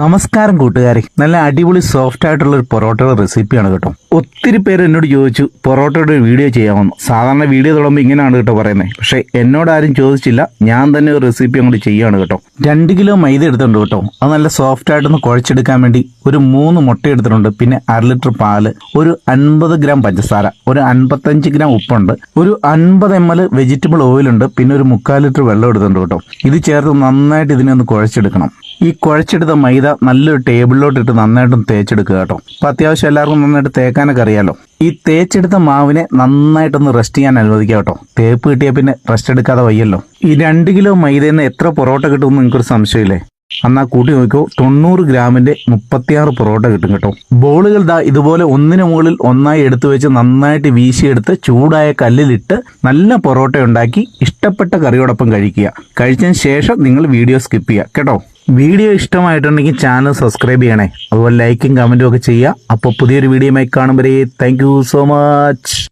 നമസ്കാരം കൂട്ടുകാരെ. നല്ല അടിപൊളി സോഫ്റ്റ് ആയിട്ടുള്ള ഒരു പൊറോട്ടയുടെ റെസിപ്പിയാണ് കേട്ടോ. ഒത്തിരി പേര് എന്നോട് ചോദിച്ചു പൊറോട്ടയുടെ ഒരു വീഡിയോ ചെയ്യാമെന്ന്. സാധാരണ വീഡിയോ തുടങ്ങുമ്പോൾ ഇങ്ങനെയാണ് കേട്ടോ പറയുന്നത് പക്ഷേ എന്നോട് ആരും ചോദിച്ചില്ല. ഞാൻ തന്നെ ഒരു റെസിപ്പി അങ്ങോട്ട് ചെയ്യുകയാണ് കേട്ടോ. രണ്ട് കിലോ മൈദ എടുത്തിട്ടുണ്ട് കേട്ടോ. അത് നല്ല സോഫ്റ്റ് ആയിട്ടൊന്ന് കുഴച്ചെടുക്കാൻ വേണ്ടി ഒരു മൂന്ന് മുട്ട എടുത്തിട്ടുണ്ട്. പിന്നെ അര ലിറ്റർ പാൽ ഒരു അൻപത് ഗ്രാം പഞ്ചസാര ഒരു അൻപത്തഞ്ച് ഗ്രാം ഉപ്പുണ്ട് ഒരു അൻപത് എം എൽ വെജിറ്റബിൾ ഓയിലുണ്ട് പിന്നെ ഒരു മുക്കാൽ ലിറ്റർ വെള്ളം എടുത്തിട്ടുണ്ട് കേട്ടോ. ഇത് ചേർത്ത് നന്നായിട്ട് ഇതിനെ ഒന്ന് കുഴച്ചെടുക്കണം. ഈ കുഴച്ചെടുത്ത മൈദ നല്ലൊരു ടേബിളിലോട്ട് ഇട്ട് നന്നായിട്ടും തേച്ചെടുക്കുക കേട്ടോ. അപ്പൊ അത്യാവശ്യം എല്ലാവർക്കും നന്നായിട്ട് തേക്കാനൊക്കെ അറിയാലോ. ഈ തേച്ചെടുത്ത മാവിനെ നന്നായിട്ടൊന്ന് റെസ്റ്റ് ചെയ്യാൻ അനുവദിക്കുക കേട്ടോ. തേപ്പ് കിട്ടിയാൽ പിന്നെ റെസ്റ്റ് എടുക്കാതെ വയ്യല്ലോ. ഈ രണ്ട് കിലോ മൈദയിൽ എത്ര പൊറോട്ട കിട്ടുമെന്ന് നിങ്ങൾക്കൊരു സംശയമില്ലേ? എന്നാൽ കൂട്ടി നോക്കിയോ തൊണ്ണൂറ് ഗ്രാമിന്റെ മുപ്പത്തിയാറ് പൊറോട്ട കിട്ടും കേട്ടോ. ബോളുകൾ ദാ ഇതുപോലെ ഒന്നിനു മുകളിൽ ഒന്നായി എടുത്തു വെച്ച് നന്നായിട്ട് വീശിയെടുത്ത് ചൂടായ കല്ലിലിട്ട് നല്ല പൊറോട്ട ഉണ്ടാക്കി ഇഷ്ടപ്പെട്ട കറിയോടൊപ്പം കഴിക്കുക. കഴിച്ചതിന് ശേഷം നിങ്ങൾ വീഡിയോ സ്കിപ്പ് ചെയ്യുക. കേട്ടോ. വീഡിയോ ഇഷ്ടമായിട്ടുണ്ടെങ്കിൽ ചാനൽ സബ്സ്ക്രൈബ് ചെയ്യണേ. അതുപോലെ ലൈക്കും കമന്റും ഒക്കെ ചെയ്യുക. അപ്പോൾ പുതിയൊരു വീഡിയോയുമായി കാണുമ്പോഴേ. Thank so much